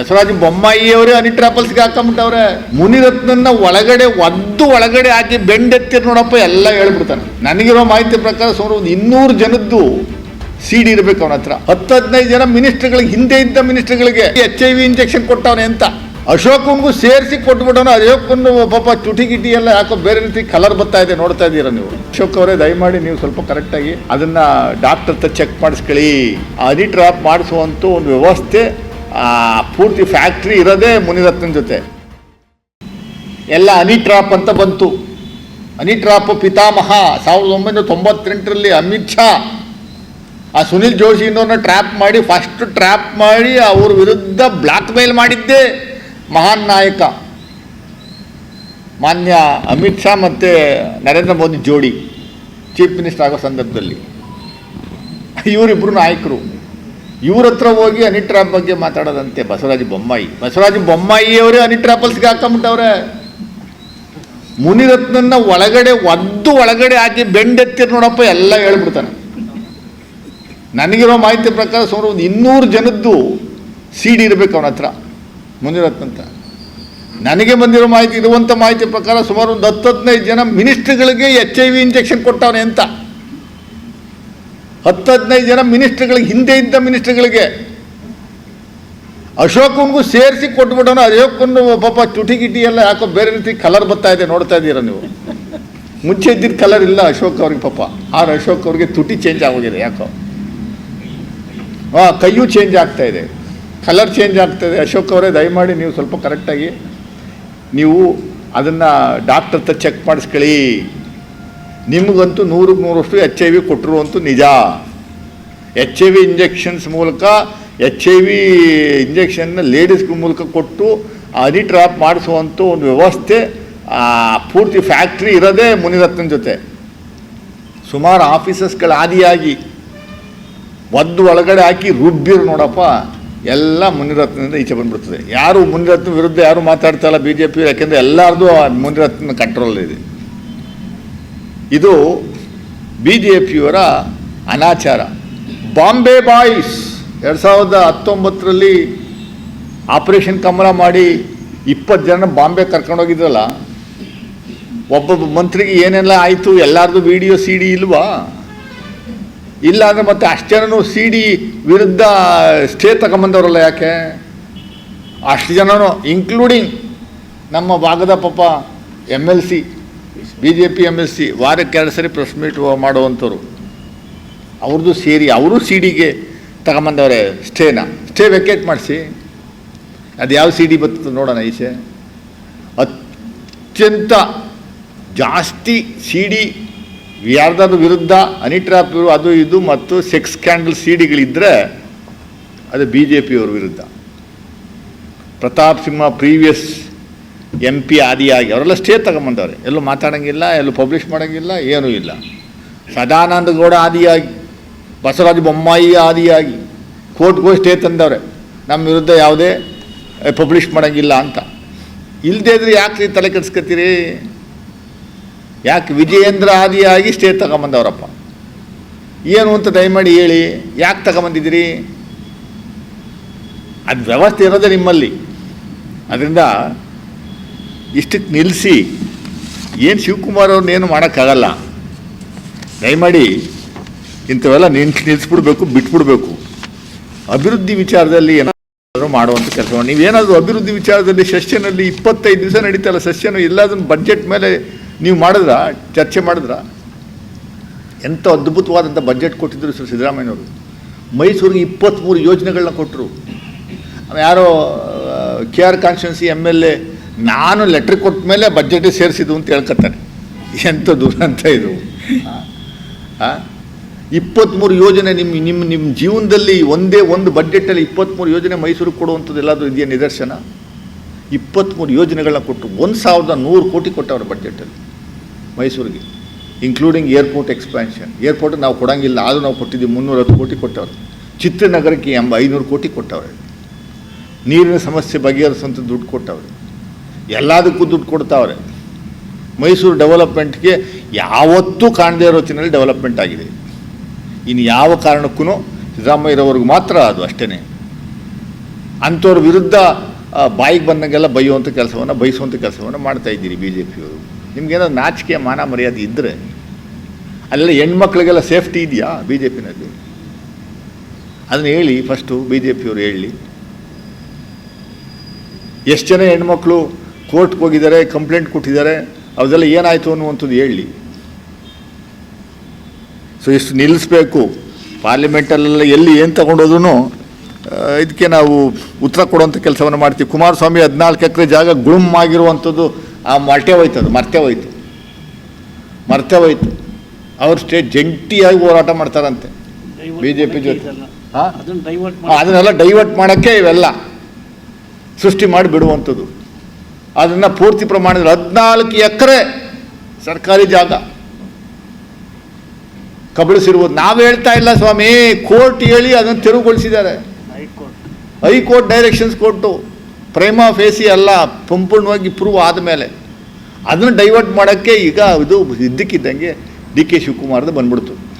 ಬಸವರಾಜ ಬೊಮ್ಮಾಯಿ ಅವರೇ ಹನಿ ಟ್ರಾಪಲ್ಸ್ಗೆ ಹಾಕೊಂಬಿಟ್ಟವ್ರೆ ಮುನಿರತ್ನನ್ನ ಒಳಗಡೆ, ಒದ್ದು ಒಳಗಡೆ ಹಾಕಿ ಬೆಂಡೆತ್ತಿರ್ ನೋಡಪ್ಪ ಎಲ್ಲ ಹೇಳ್ಬಿಡ್ತಾನೆ. ನನಗಿರೋ ಮಾಹಿತಿ ಪ್ರಕಾರ ಸುಮಾರು ಒಂದು ಇನ್ನೂರು ಜನದ್ದು ಸಿಡಿ ಇರಬೇಕು ಅವನ ಹತ್ರ. ಹತ್ತು ಹದಿನೈದು ಜನ ಮಿನಿಸ್ಟರ್ಗಳಿಗೆ, ಹಿಂದೆ ಇದ್ದ ಮಿನಿಸ್ಟರ್ಗಳಿಗೆ ಎಚ್ ಐ ವಿ ಇಂಜೆಕ್ಷನ್ ಕೊಟ್ಟವನೆ ಅಂತ. ಅಶೋಕನಿಗೂ ಸೇರಿಸಿ ಕೊಟ್ಬಿಟ್ಟವನು ಅಶೋಕನ್ನು ಪಾಪ ಚುಟಿ ಗಿಟಿ ಎಲ್ಲ ಯಾಕೋ ಬೇರೆ ರೀತಿ ಕಲರ್ ಬರ್ತಾ ಇದೆ ನೋಡ್ತಾ ಇದ್ದೀರಾ ನೀವು? ಅಶೋಕ್ ಅವರೇ, ದಯಮಾಡಿ ನೀವು ಸ್ವಲ್ಪ ಕರೆಕ್ಟಾಗಿ ಅದನ್ನು ಡಾಕ್ಟರ್ ಹತ್ರ ಚೆಕ್ ಮಾಡಿಸ್ಕೊಳ್ಳಿ. ಅನಿಟ್ರಾಪ್ ಮಾಡಿಸುವಂಥ ಒಂದು ವ್ಯವಸ್ಥೆ ಪೂರ್ತಿ ಫ್ಯಾಕ್ಟ್ರಿ ಇರೋದೇ ಮುನಿರತ್ನ ಜೊತೆ. ಎಲ್ಲ ಅನಿ ಟ್ರಾಪ್ ಅಂತ ಬಂತು. ಅನಿ ಟ್ರಾಪ್ ಪಿತಾಮಹ, ಸಾವಿರದ ಒಂಬೈನೂರ ತೊಂಬತ್ತೆಂಟರಲ್ಲಿ ಅಮಿತ್ ಶಾ, ಆ ಸುನಿಲ್ ಜೋಶಿ ಇನ್ನೊಂದು ಟ್ರ್ಯಾಪ್ ಮಾಡಿ ಫಸ್ಟ್ ಟ್ರ್ಯಾಪ್ ಮಾಡಿ ಅವ್ರ ವಿರುದ್ಧ ಬ್ಲ್ಯಾಕ್ ಮೇಲ್ ಮಾಡಿದ್ದೇ. ಮಹಾನ್ ನಾಯಕ. ಮಾನ್ಯ ಅಮಿತ್ ಶಾ ಮತ್ತು ನರೇಂದ್ರ ಮೋದಿ ಜೋಡಿ ಚೀಫ್ ಮಿನಿಸ್ಟರ್ ಆಗೋ ಸಂದರ್ಭದಲ್ಲಿ. ಇವರಿಬ್ಬರು ನಾಯಕರು. ಇವ್ರ ಹತ್ರ ಹೋಗಿ ಅನಿಟ್ರಾಪ್ ಬಗ್ಗೆ ಮಾತಾಡೋದಂತೆ ಬಸವರಾಜ ಬೊಮ್ಮಾಯಿ. ಬಸವರಾಜ ಬೊಮ್ಮಾಯಿ ಅವರೇ ಅನಿಟ್ರಾಪಲ್ಸ್ಗೆ ಹಾಕೊಂಬಿಟ್ಟವ್ರೆ ಮುನಿರತ್ನನ್ನ ಒಳಗಡೆ, ಒದ್ದು ಒಳಗಡೆ ಹಾಕಿ ಬೆಂಡೆತ್ತಿ ನೋಡಪ್ಪ ಎಲ್ಲ ಹೇಳ್ಬಿಡ್ತಾನೆ. ನನಗಿರೋ ಮಾಹಿತಿ ಪ್ರಕಾರ ಸುಮಾರು ಒಂದು ಇನ್ನೂರು ಜನದ್ದು ಸಿಡಿ ಇರಬೇಕು ಅವನ ಹತ್ರ, ಮುನಿರತ್ನ ಅಂತ ನನಗೆ ಬಂದಿರೋ ಮಾಹಿತಿ ಇರುವಂಥ ಮಾಹಿತಿ ಪ್ರಕಾರ ಸುಮಾರು ಒಂದು ಹತ್ತು ಹದಿನೈದು ಜನ ಮಿನಿಸ್ಟ್ರಿಗಳಿಗೆ ಎಚ್ ಐ ವಿ ಇಂಜೆಕ್ಷನ್ ಕೊಟ್ಟವನೆ ಅಂತ. ಹತ್ತು ಹದಿನೈದು ಜನ ಮಿನಿಸ್ಟ್ರುಗಳಿಗೆ, ಹಿಂದೆ ಇದ್ದ ಮಿನಿಸ್ಟ್ರುಗಳಿಗೆ. ಅಶೋಕನಿಗೂ ಸೇರಿಸಿ ಕೊಟ್ಬಿಟ್ಟನು ಅಶೋಕನು ಪಾಪ ಚುಟಿ ಗಿಟಿ ಎಲ್ಲ ಯಾಕೋ ಬೇರೆ ರೀತಿ ಕಲರ್ ಬರ್ತಾ ಇದೆ ನೋಡ್ತಾ ಇದ್ದೀರಾ ನೀವು? ಮುಂಚೆ ಇದ್ದಿದ್ದ ಕಲರ್ ಇಲ್ಲ ಅಶೋಕ್ ಅವ್ರಿಗೆ ಪಾಪ. ಆ ಅಶೋಕ್ ಅವ್ರಿಗೆ ತುಟಿ ಚೇಂಜ್ ಆಗೋಗಿದೆ ಯಾಕೋ. ಹಾಂ ಕೈಯೂ ಚೇಂಜ್ ಆಗ್ತಾ ಇದೆ. ಕಲರ್ ಚೇಂಜ್ ಆಗ್ತಾಯಿದೆ ಅಶೋಕ್ ಅವರೇ, ದಯಮಾಡಿ ನೀವು ಸ್ವಲ್ಪ ಕರೆಕ್ಟಾಗಿ ನೀವು ಅದನ್ನು ಡಾಕ್ಟರ್ ಹತ್ರ ಚೆಕ್ ಮಾಡಿಸ್ಕೊಳ್ಳಿ. ನಿಮಗಂತೂ ನೂರಕ್ಕೆ ನೂರಷ್ಟು ಎಚ್ ಐ ವಿ ಕೊಟ್ಟರು ಅಂತೂ ನಿಜ. ಎಚ್ ಐ ವಿ ಇಂಜೆಕ್ಷನ್ಸ್ ಮೂಲಕ ಎಚ್ ಐ ವಿ ಇಂಜೆಕ್ಷನ್ನ ಲೇಡೀಸ್ ಮೂಲಕ ಕೊಟ್ಟು ಹನಿ ಟ್ರಾಪ್ ಮಾಡಿಸುವಂಥ ಒಂದು ವ್ಯವಸ್ಥೆ ಪೂರ್ತಿ ಫ್ಯಾಕ್ಟ್ರಿ ಇರೋದೇ ಮುನಿರತ್ನ ಜೊತೆ. ಸುಮಾರು ಆಫೀಸಸ್ಗಳ ಆದಿಯಾಗಿ ಒದ್ದು ಒಳಗಡೆ ಹಾಕಿ ರುಬ್ಬಿರು ನೋಡಪ್ಪ, ಎಲ್ಲ ಮುನಿರತ್ನದಿಂದ ಈಚೆ ಬಂದ್ಬಿಡ್ತದೆ. ಯಾರು ಮುನಿರತ್ನ ವಿರುದ್ಧ ಯಾರು ಮಾತಾಡ್ತಾ ಇಲ್ಲ ಬಿ ಜೆ ಪಿ ಯಾಕೆಂದರೆ ಎಲ್ಲರದು ಮುನಿರತ್ನ ಕಂಟ್ರೋಲ್ ಇದೆ. ಇದು ಬಿ ಜೆ ಪಿಯವರ ಅನಾಚಾರ. ಬಾಂಬೆ ಬಾಯ್ಸ್ ಎರಡು ಸಾವಿರದ ಹತ್ತೊಂಬತ್ತರಲ್ಲಿ ಆಪರೇಷನ್ ಕಮಲ ಮಾಡಿ ಇಪ್ಪತ್ತು ಜನ ಬಾಂಬೆ ಕರ್ಕೊಂಡೋಗಿದ್ರಲ್ಲ ಒಬ್ಬೊಬ್ಬ ಮಂತ್ರಿಗೆ ಏನೆಲ್ಲ ಆಯಿತು, ಎಲ್ಲರದು ವಿಡಿಯೋ ಸಿ ಡಿ ಇಲ್ವಾ? ಇಲ್ಲ ಅಂದರೆ ಮತ್ತೆ ಅಷ್ಟು ಜನನು ಸಿ ಡಿ ವಿರುದ್ಧ ಸ್ಟೇ ತಗೊಂಬಂದವರಲ್ಲ ಯಾಕೆ? ಅಷ್ಟು ಜನನು ಇನ್ಕ್ಲೂಡಿಂಗ್ ನಮ್ಮ ಭಾಗದ ಪಾಪ M L C B J P M S C ವಾರಕ್ಕೆ ಎರಡು ಸರಿ ಪ್ರೆಸ್ ಮೀಟ್ ಮಾಡುವಂಥವ್ರು. ಅವ್ರದ್ದು ಸೇರಿ ಅವರು ಸಿ ಡಿಗೆ ತಗೊಂಬಂದವ್ರೆ ಸ್ಟೇನ. ಸ್ಟೇ ವೆಕೇಟ್ ಮಾಡಿಸಿ. ಅದು ಯಾವ ಸಿ ಡಿ ಬರ್ತದೆ ನೋಡೋಣ ಈಚೆ. ಅತ್ಯಂತ ಜಾಸ್ತಿ ಸಿ ಡಿ ಯಾರ್ದಾದ್ರು ವಿರುದ್ಧ ಅನಿಟ್ರಾಪ್ ಅದು ಇದು ಮತ್ತು ಸೆಕ್ಸ್ ಸ್ಕ್ಯಾಂಡಲ್ ಸಿ ಡಿಗಳಿದ್ದರೆ ಅದು ಬಿ ಜೆ ಪಿಯವ್ರ ವಿರುದ್ಧ. Pratap Simha previous M P ಆದಿಯಾಗಿ, ಅವರೆಲ್ಲ ಸ್ಟೇ ತಗೊಂಬಂದವ್ರೆ. ಎಲ್ಲೂ ಮಾತಾಡೋಂಗಿಲ್ಲ, ಎಲ್ಲೂ ಪಬ್ಲಿಷ್ ಮಾಡೋಂಗಿಲ್ಲ, ಏನೂ ಇಲ್ಲ. ಸದಾನಂದ ಗೌಡ ಆದಿಯಾಗಿ, ಬಸವರಾಜ ಬೊಮ್ಮಾಯಿ ಆದಿಯಾಗಿ ಕೋರ್ಟ್ಗೂ ಸ್ಟೇ ತಂದವ್ರೆ. ನಮ್ಮ ವಿರುದ್ಧ ಯಾವುದೇ ಪಬ್ಲಿಷ್ ಮಾಡೋಂಗಿಲ್ಲ ಅಂತ. ಇಲ್ಲದೇ ಇದ್ರೆ ಯಾಕೆ ತಲೆ ಕೆಡಿಸ್ಕೊತೀರಿ ಯಾಕೆ ವಿಜಯೇಂದ್ರ ಆದಿಯಾಗಿ ಸ್ಟೇ ತಗೊಂಬಂದವರಪ್ಪ? ಏನು ಅಂತ ದಯಮಾಡಿ ಹೇಳಿ, ಯಾಕೆ ತಗೊಂಬಂದಿದ್ದೀರಿ? ಅದು ವ್ಯವಸ್ಥೆ ಇರೋದೇ ನಿಮ್ಮಲ್ಲಿ. ಅದರಿಂದ ಇಷ್ಟಕ್ಕೆ ನಿಲ್ಲಿಸಿ ಏನು ಶಿವಕುಮಾರ್ ಅವ್ರನ್ನೇನು ಮಾಡೋಕ್ಕಾಗಲ್ಲ. ದಯಮಾಡಿ ಇಂಥವೆಲ್ಲ ನಿಂತು ನಿಲ್ಲಿಸ್ಬಿಡ್ಬೇಕು ಬಿಟ್ಬಿಡ್ಬೇಕು. ಅಭಿವೃದ್ಧಿ ವಿಚಾರದಲ್ಲಿ ಏನಾದರೂ ಮಾಡುವಂಥ ಕೆಲಸ ನೀವೇನಾದರೂ ಅಭಿವೃದ್ಧಿ ವಿಚಾರದಲ್ಲಿ ಸೆಷನಲ್ಲಿ ಇಪ್ಪತ್ತೈದು ದಿವಸ ನಡೀತಲ್ಲ ಸೆಷನ್ ಎಲ್ಲದನ್ನು ಬಜೆಟ್ ಮೇಲೆ ನೀವು ಮಾಡಿದ್ರ? ಚರ್ಚೆ ಮಾಡಿದ್ರ? ಎಂಥ ಅದ್ಭುತವಾದಂಥ ಬಜೆಟ್ ಕೊಟ್ಟಿದ್ದರು ಸರ್ ಸಿದ್ದರಾಮಯ್ಯನವರು. ಮೈಸೂರಿಗೆ ಇಪ್ಪತ್ತ್ಮೂರು ಯೋಜನೆಗಳನ್ನ ಕೊಟ್ಟರು ಯಾರೋ K R constituency M L A ನಾನು ಲೆಟ್ರ್ ಕೊಟ್ಟ ಮೇಲೆ ಬಜೆಟ್ ಸೇರಿಸಿದ್ದು ಅಂತ ಹೇಳ್ಕೊತಾನೆ ಎಂಥ ದುರಂತ ಇದು? ಆ? ಇಪ್ಪತ್ತ್ಮೂರು ಯೋಜನೆ ನಿಮ್ಮ ನಿಮ್ಮ ನಿಮ್ಮ ಜೀವನದಲ್ಲಿ ಒಂದೇ ಒಂದು ಬಡ್ಜೆಟಲ್ಲಿ ಇಪ್ಪತ್ತ್ಮೂರು ಯೋಜನೆ ಮೈಸೂರಿಗೆ ಕೊಡುವಂಥದ್ದು ಎಲ್ಲಾದರೂ ಇದೆಯಾ ನಿದರ್ಶನ? ಇಪ್ಪತ್ತ್ಮೂರು ಯೋಜನೆಗಳನ್ನ ಕೊಟ್ಟು ಒಂದು ಸಾವಿರದ ನೂರು ಕೋಟಿ ಕೊಟ್ಟವ್ರೆ ಬಡ್ಜೆಟಲ್ಲಿ ಮೈಸೂರಿಗೆ ಇನ್ಕ್ಲೂಡಿಂಗ್ ಏರ್ಪೋರ್ಟ್ ಎಕ್ಸ್ಪ್ಯಾನ್ಷನ್ ಏರ್ಪೋರ್ಟ್ ನಾವು ಕೊಡೋಂಗಿಲ್ಲ, ಆದರೂ ನಾವು ಕೊಟ್ಟಿದ್ದೀವಿ ಮುನ್ನೂರತ್ತು ಕೋಟಿ ಕೊಟ್ಟವ್ರು. ಚಿತ್ರನಗರಕ್ಕೆ ಎಂಬ ಐನೂರು ಕೋಟಿ ಕೊಟ್ಟವ್ರೆ. ನೀರಿನ ಸಮಸ್ಯೆ ಬಗೆಹರಿಸುವಂಥ ದುಡ್ಡು ಕೊಟ್ಟವ್ರೆ. ಎಲ್ಲದಕ್ಕೂ ದುಡ್ಡು ಕೊಡ್ತಾವ್ರೆ. ಮೈಸೂರು ಡೆವಲಪ್ಮೆಂಟ್ಗೆ ಯಾವತ್ತೂ ಕಾಣದೇ ಇರೋ ಹೊತ್ತಿನಲ್ಲಿ ಡೆವಲಪ್ಮೆಂಟ್ ಆಗಿದೆ. ಇನ್ನು ಯಾವ ಕಾರಣಕ್ಕೂ ಸಿದ್ದರಾಮಯ್ಯರವ್ರಿಗೆ ಮಾತ್ರ ಅದು ಅಷ್ಟೇ ಅಂಥವ್ರ ವಿರುದ್ಧ ಬಾಯಿಗೆ ಬಂದಂಗೆಲ್ಲ ಬೈಯುವಂಥ ಕೆಲಸವನ್ನು ಬಯಸುವಂಥ ಕೆಲಸವನ್ನು ಮಾಡ್ತಾ ಇದ್ದೀರಿ ಬಿ ಜೆ ಪಿಯವರು ನಿಮಗೇನೋ ನಾಚಿಕೆ, ಮಾನ ಮರ್ಯಾದೆ ಇದ್ದರೆ ಅಲ್ಲೆಲ್ಲ ಹೆಣ್ಮಕ್ಳಿಗೆಲ್ಲ ಸೇಫ್ಟಿ ಇದೆಯಾ ಬಿ ಜೆ ಪಿನಲ್ಲಿ ಅದನ್ನ ಹೇಳಿ ಫಸ್ಟು ಬಿ ಜೆ ಪಿಯವರು ಹೇಳಿ. ಎಷ್ಟು ಜನ ಹೆಣ್ಮಕ್ಳು ಕೋರ್ಟ್ಗೆ ಹೋಗಿದ್ದಾರೆ ಕಂಪ್ಲೇಂಟ್ ಕೊಟ್ಟಿದ್ದಾರೆ ಅದೆಲ್ಲ ಏನಾಯಿತು ಅನ್ನುವಂಥದ್ದು ಹೇಳಿ. ಸೊ ಇಷ್ಟು ನಿಲ್ಲಿಸ್ಬೇಕು. ಪಾರ್ಲಿಮೆಂಟಲ್ಲೆಲ್ಲ ಎಲ್ಲಿ ಏನು ತಗೊಂಡೋದ್ರೂ ಇದಕ್ಕೆ ನಾವು ಉತ್ತರ ಕೊಡುವಂಥ ಕೆಲಸವನ್ನು ಮಾಡ್ತೀವಿ. ಕುಮಾರಸ್ವಾಮಿ ಹದಿನಾಲ್ಕು ಎಕರೆ ಜಾಗ ಗುಳುಮ್ ಆಗಿರುವಂಥದ್ದು ಆ ಮರ್ತೆ ಹೋಯ್ತು ಅದು ಮರ್ತೆ ಹೋಯ್ತು. ಮರ್ತೆ ಹೋಯ್ತು. ಅವ್ರು ಸ್ಟೇಟ್ ಜಂಟಿಯಾಗಿ ಹೋರಾಟ ಮಾಡ್ತಾರಂತೆ. ಬಿ ಜೆ ಪಿ ಜೊತೆ. ಡೈವರ್ಟ್ ಆ, ಅದನ್ನೆಲ್ಲ ಡೈವರ್ಟ್ ಮಾಡೋಕ್ಕೆ ಇವೆಲ್ಲ ಸೃಷ್ಟಿ ಮಾಡಿ ಬಿಡುವಂಥದ್ದು ಅದನ್ನು ಪೂರ್ತಿ ಪ್ರಮಾಣದಲ್ಲಿ ಹದಿನಾಲ್ಕು ಎಕರೆ ಸರ್ಕಾರಿ ಜಾಗ. ಕಬಳಿಸಿರುವುದು ನಾವು ಹೇಳ್ತಾ ಇಲ್ಲ ಸ್ವಾಮಿ ಕೋರ್ಟ್ ಹೇಳಿ ಅದನ್ನು ತೆರವುಗೊಳಿಸಿದ್ದಾರೆ. High court. High court directions ಕೊಟ್ಟು ಪ್ರೈಮಾ ಫೇಸಿ ಅಲ್ಲ ಸಂಪೂರ್ಣವಾಗಿ ಪ್ರೂವ್ ಆದಮೇಲೆ ಅದನ್ನು ಡೈವರ್ಟ್ ಮಾಡೋಕ್ಕೆ ಈಗ ಇದು ಇದ್ದಕ್ಕಿದ್ದಂಗೆ ಡಿ ಕೆ ಶಿವಕುಮಾರ್ದು ಬಂದ್ಬಿಡ್ತು.